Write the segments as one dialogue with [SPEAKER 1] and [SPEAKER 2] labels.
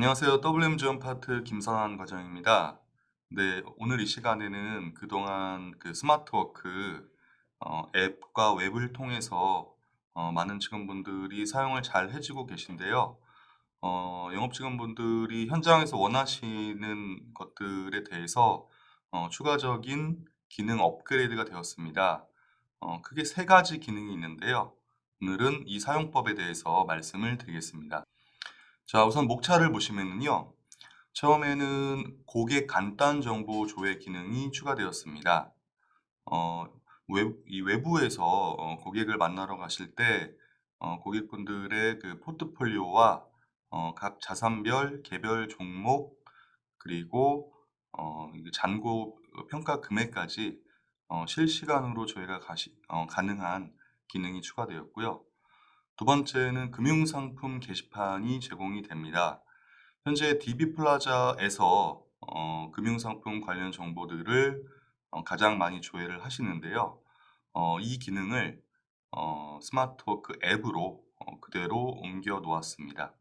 [SPEAKER 1] 안녕하세요. WM 지원 파트 김선환 과장입니다. 네, 오늘 이 시간에는 그동안 그 스마트워크 어, 앱과 웹을 통해서 어, 많은 직원분들이 사용을 잘 해주고 계신데요. 어, 영업 직원분들이 현장에서 원하시는 것들에 대해서 어, 추가적인 기능 업그레이드가 되었습니다. 어, 크게 세 가지 기능이 있는데요. 오늘은 이 사용법에 대해서 말씀을 드리겠습니다. 자, 우선 목차를 보시면은요. 처음에는 고객 간단 정보 조회 기능이 추가되었습니다. 어, 외, 이 외부에서 어, 고객을 만나러 가실 때 어, 고객분들의 그 포트폴리오와 어, 각 자산별, 개별 종목 그리고 어, 잔고 평가 금액까지 어, 실시간으로 저희가 가시, 어, 가능한 기능이 추가되었고요. 두 번째는 금융상품 게시판이 제공이 됩니다. 현재 DB플라자에서 어, 금융상품 관련 정보들을 어, 가장 많이 조회를 하시는데요. 어, 이 기능을 어, 스마트워크 앱으로 어, 그대로 옮겨 놓았습니다.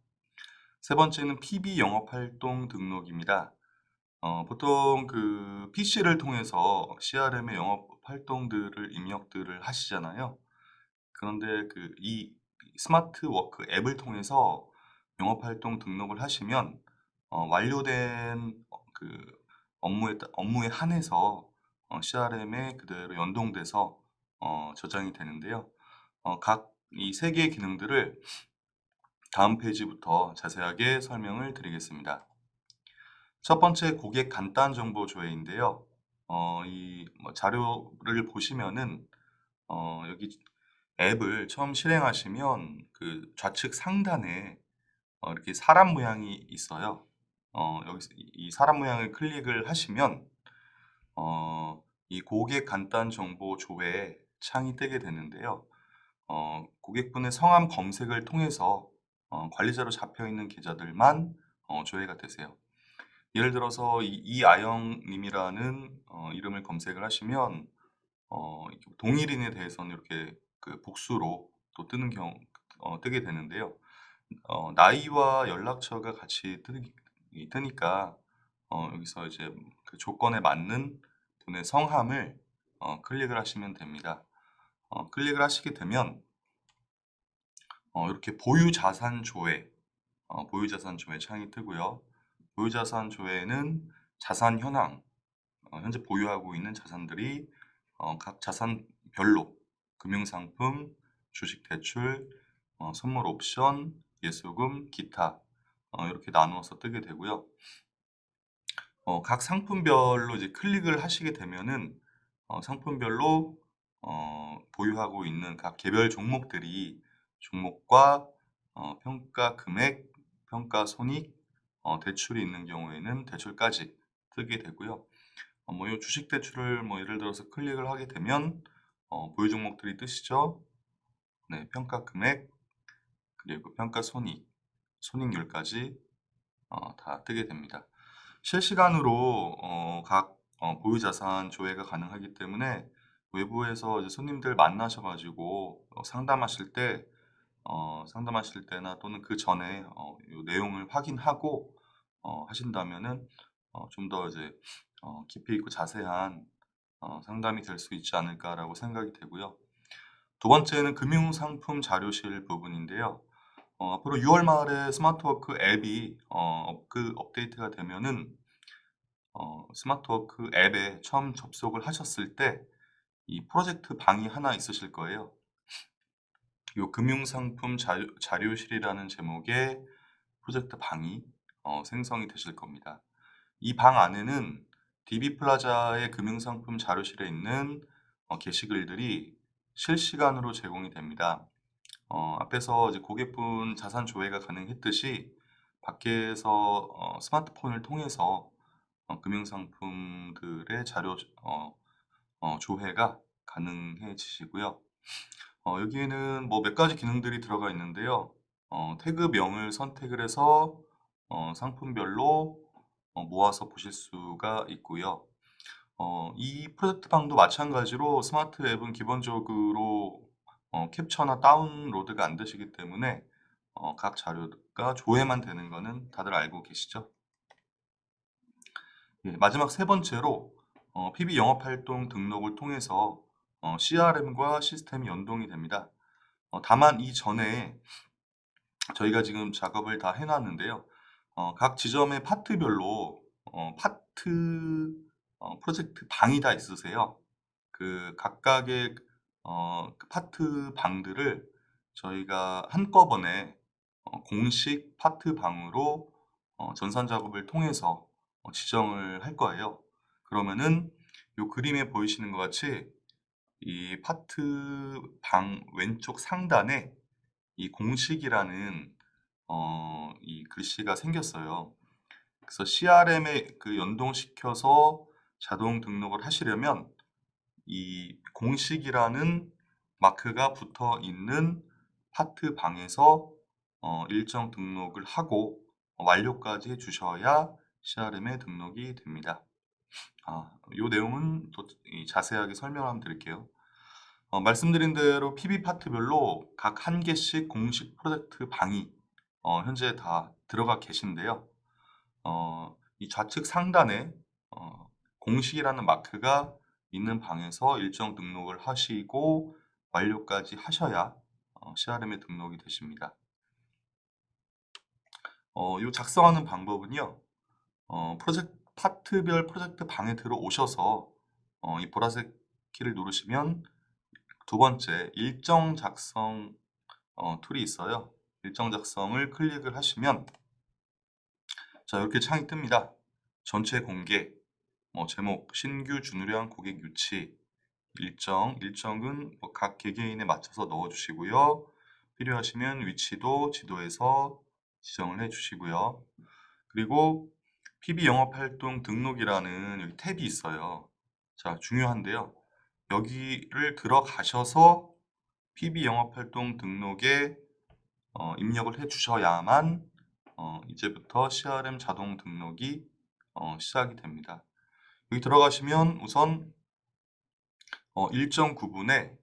[SPEAKER 1] 세 번째는 PB 영업활동 등록입니다. 어, 보통 그 PC를 통해서 CRM의 영업 활동들을 입력들을 하시잖아요. 그런데 그 이 스마트워크 앱을 통해서 영업활동 등록을 하시면 어, 완료된 어, 그 업무에 따- 업무에 한해서 어, CRM에 그대로 연동돼서 어, 저장이 되는데요. 어, 각이 세 개의 기능들을 다음 페이지부터 자세하게 설명을 드리겠습니다. 첫 번째 고객 간단 정보 조회인데요. 어, 이뭐 자료를 보시면은 어, 여기 앱을 처음 실행하시면 그 좌측 상단에 어, 이렇게 사람 모양이 있어요. 어, 여기서 이이 사람 모양을 클릭을 하시면 어, 이 고객 간단 정보 조회 창이 뜨게 되는데요. 어, 고객분의 성함 검색을 통해서 어, 관리자로 잡혀 있는 계좌들만 어, 조회가 되세요. 예를 들어서 이, 이아영님이라는 어, 이름을 검색을 하시면 어, 동일인에 대해서는 이렇게 그 복수로 또 뜨는 경우 어, 뜨게 되는데요. 어, 나이와 연락처가 같이 뜨니, 뜨니까 어, 여기서 이제 그 조건에 맞는 분의 성함을 어, 클릭을 하시면 됩니다. 어, 클릭을 하시게 되면 어, 이렇게 보유 자산 조회, 어, 보유 자산 조회 창이 뜨고요. 보유 자산 조회는 자산 현황, 어, 현재 보유하고 있는 자산들이 어, 각 자산별로 금융상품, 주식대출, 어, 선물 옵션, 예수금, 기타 어, 이렇게 나누어서 뜨게 되고요. 어, 각 상품별로 이제 클릭을 하시게 되면은 어, 상품별로 어, 보유하고 있는 각 개별 종목들이 종목과 어, 평가 금액, 평가 손익, 어, 대출이 있는 경우에는 대출까지 뜨게 되고요. 어, 뭐이 주식 대출을 뭐 예를 들어서 클릭을 하게 되면 어, 보유 종목들이 뜨시죠. 네, 평가 금액 그리고 평가 손익, 손익률까지 어, 다 뜨게 됩니다. 실시간으로 어, 각 어, 보유 자산 조회가 가능하기 때문에 외부에서 손님들 만나셔가지고 어, 상담하실 때 어, 상담하실 때나 또는 그 전에 어, 요 내용을 확인하고 어, 하신다면은 어, 좀 더 이제 어, 깊이 있고 자세한 어, 상담이 될 수 있지 않을까라고 생각이 되고요. 두 번째는 금융상품 자료실 부분인데요. 어, 앞으로 6월 말에 스마트워크 앱이 어, 업그 업데이트가 되면은 어, 스마트워크 앱에 처음 접속을 하셨을 때 이 프로젝트 방이 하나 있으실 거예요. 이 금융상품 자료, 자료실이라는 제목의 프로젝트 방이 어, 생성이 되실 겁니다. 이 방 안에는 DB플라자의 금융상품 자료실에 있는 어, 게시글들이 실시간으로 제공이 됩니다. 어, 앞에서 이제 고객분 자산 조회가 가능했듯이 밖에서 어, 스마트폰을 통해서 어, 금융상품들의 자료 어, 어, 조회가 가능해지시고요. 어, 여기에는 뭐 몇 가지 기능들이 들어가 있는데요. 어, 태그명을 선택을 해서 어, 상품별로 어, 모아서 보실 수가 있고요. 어, 이 프로젝트 방도 마찬가지로 스마트 앱은 기본적으로 어, 캡처나 다운로드가 안 되시기 때문에 어, 각 자료가 조회만 되는 거는 다들 알고 계시죠? 예, 마지막 세 번째로 어, PB 영업활동 등록을 통해서 어, CRM과 시스템이 연동이 됩니다. 어, 다만 이 전에 저희가 지금 작업을 다 해놨는데요. 어, 각 지점의 파트별로 어, 파트 어, 프로젝트 방이 다 있으세요. 그 각각의 어, 그 파트 방들을 저희가 한꺼번에 어, 공식 파트 방으로 어, 전산 작업을 통해서 어, 지정을 할 거예요. 그러면은 이 그림에 보이시는 것 같이 이 파트 방 왼쪽 상단에 이 공식이라는 어, 이 글씨가 생겼어요. 그래서 CRM에 그 연동시켜서 자동 등록을 하시려면 이 공식이라는 마크가 붙어 있는 파트 방에서 어, 일정 등록을 하고 완료까지 해주셔야 CRM에 등록이 됩니다. 아, 이 내용은 또이 자세하게 설명 한번 드릴게요. 어, 말씀드린 대로 PB 파트별로 각 한 개씩 공식 프로젝트 방이 어, 현재 다 들어가 계신데요. 어, 이 좌측 상단에 어, 공식이라는 마크가 있는 방에서 일정 등록을 하시고 완료까지 하셔야 어, CRM에 등록이 되십니다. 어, 이 작성하는 방법은요. 어, 프로젝트 파트별 프로젝트 방에 들어오셔서 어, 이 보라색 키를 누르시면 두 번째 일정 작성 어, 툴이 있어요. 일정 작성을 클릭을 하시면 자 이렇게 창이 뜹니다. 전체 공개, 뭐 제목, 신규 준우량 고객 유치, 일정, 일정은 뭐 각 개개인에 맞춰서 넣어주시고요. 필요하시면 위치도 지도에서 지정을 해주시고요. 그리고 PB 영업활동 등록이라는 여기 탭이 있어요. 자, 중요한데요. 여기를 들어가셔서 PB 영업활동 등록에 어, 입력을 해 주셔야만 어, 이제부터 CRM 자동 등록이 어, 시작이 됩니다. 여기 들어가시면 우선 어, 일정 구분에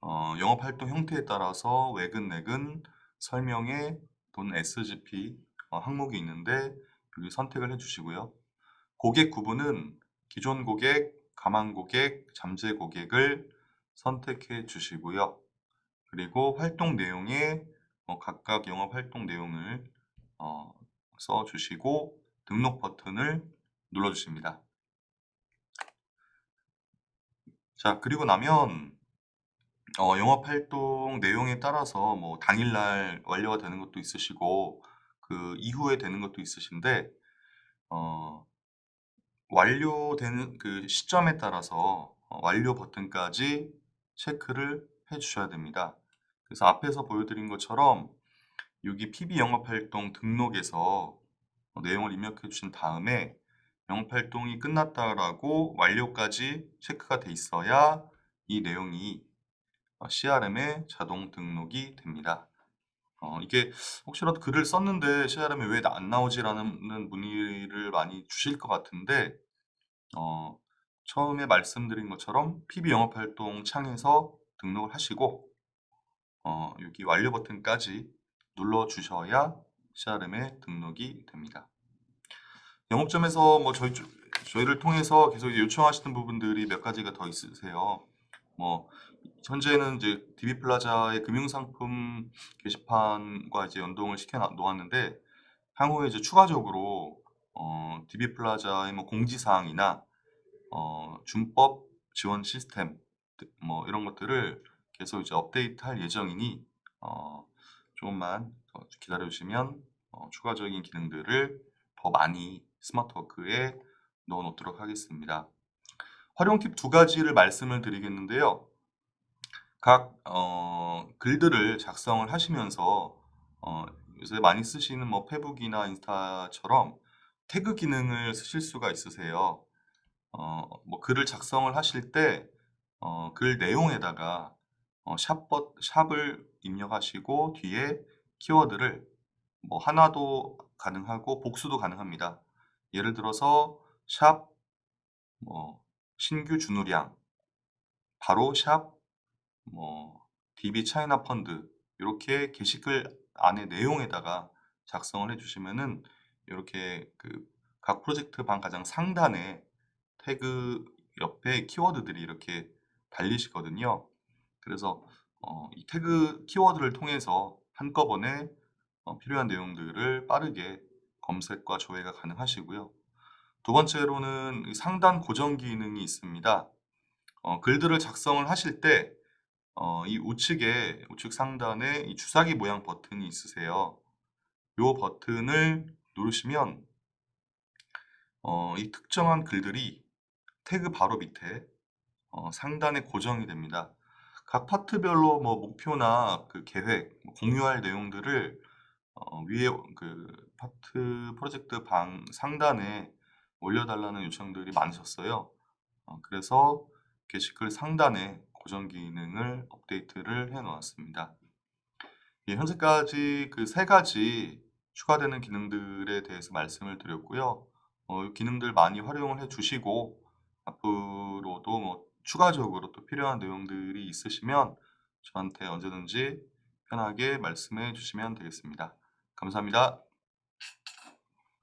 [SPEAKER 1] 어, 영업활동 형태에 따라서 외근, 내근, 설명회 또는 SGP 어, 항목이 있는데 여기 선택을 해주시고요. 고객 구분은 기존 고객, 가망 고객, 잠재 고객을 선택해 주시고요. 그리고 활동 내용에 어, 각각 영업 활동 내용을 어, 써 주시고 등록 버튼을 눌러 주십니다. 자, 그리고 나면 어, 영업 활동 내용에 따라서 뭐 당일날 완료가 되는 것도 있으시고 그 이후에 되는 것도 있으신데 어, 완료되는 그 시점에 따라서 어, 완료 버튼까지 체크를 해 주셔야 됩니다. 그래서 앞에서 보여드린 것처럼 여기 PB 영업활동 등록에서 어, 내용을 입력해 주신 다음에 영업활동이 끝났다라고 완료까지 체크가 돼 있어야 이 내용이 어, CRM에 자동 등록이 됩니다. 어, 이게 혹시라도 글을 썼는데 CRM에 왜 안 나오지라는 문의를 많이 주실 것 같은데 어, 처음에 말씀드린 것처럼 PB 영업활동 창에서 등록을 하시고 어, 여기 완료 버튼까지 눌러 주셔야 CRM에 등록이 됩니다. 영업점에서 뭐 저희 쪽- 저희를 통해서 계속 요청하시는 부분들이 몇 가지가 더 있으세요. 뭐 현재는 이제 DB 플라자의 금융상품 게시판과 이제 연동을 시켜 놔- 놓았는데 향후에 이제 추가적으로 어, DB 플라자의 뭐 공지 사항이나 어, 준법 지원 시스템 뭐 이런 것들을 계속 이제 업데이트할 예정이니 어, 조금만 더 기다려 주시면 어, 추가적인 기능들을 더 많이 스마트워크에 넣어 놓도록 하겠습니다. 활용 팁 두 가지를 말씀을 드리겠는데요. 각 어, 글들을 작성을 하시면서 어, 요새 많이 쓰시는 뭐 페북이나 인스타처럼 태그 기능을 쓰실 수가 있으세요. 어, 뭐 글을 작성을 하실 때 어, 글 내용에다가 어, 샵 버, 샵을 입력하시고 뒤에 키워드를 뭐 하나도 가능하고 복수도 가능합니다. 예를 들어서 샵 뭐 신규 준우량 바로 샵 뭐 DB 차이나 펀드 이렇게 게시글 안에 내용에다가 작성을 해 주시면은 요렇게 그 각 프로젝트 방 가장 상단에 태그 옆에 키워드들이 이렇게 달리시거든요. 그래서 어 이 태그 키워드를 통해서 한꺼번에 어 필요한 내용들을 빠르게 검색과 조회가 가능하시고요. 두 번째로는 이 상단 고정 기능이 있습니다. 어 글들을 작성을 하실 때어이 우측에 우측 상단에 이 주사기 모양 버튼이 있으세요. 요 버튼을 누르시면 어이 특정한 글들이 태그 바로 밑에 어 상단에 고정이 됩니다. 각 파트별로 뭐 목표나 그 계획, 뭐 공유할 내용들을 어 위에 그 파트 프로젝트 방 상단에 올려달라는 요청들이 많으셨어요. 어 그래서 게시글 상단에 고정 기능을 업데이트를 해 놓았습니다. 예, 현재까지 그 세 가지 추가되는 기능들에 대해서 말씀을 드렸고요. 어, 이 기능들 많이 활용을 해 주시고 앞으로도 뭐 추가적으로 또 필요한 내용들이 있으시면 저한테 언제든지 편하게 말씀해 주시면 되겠습니다. 감사합니다.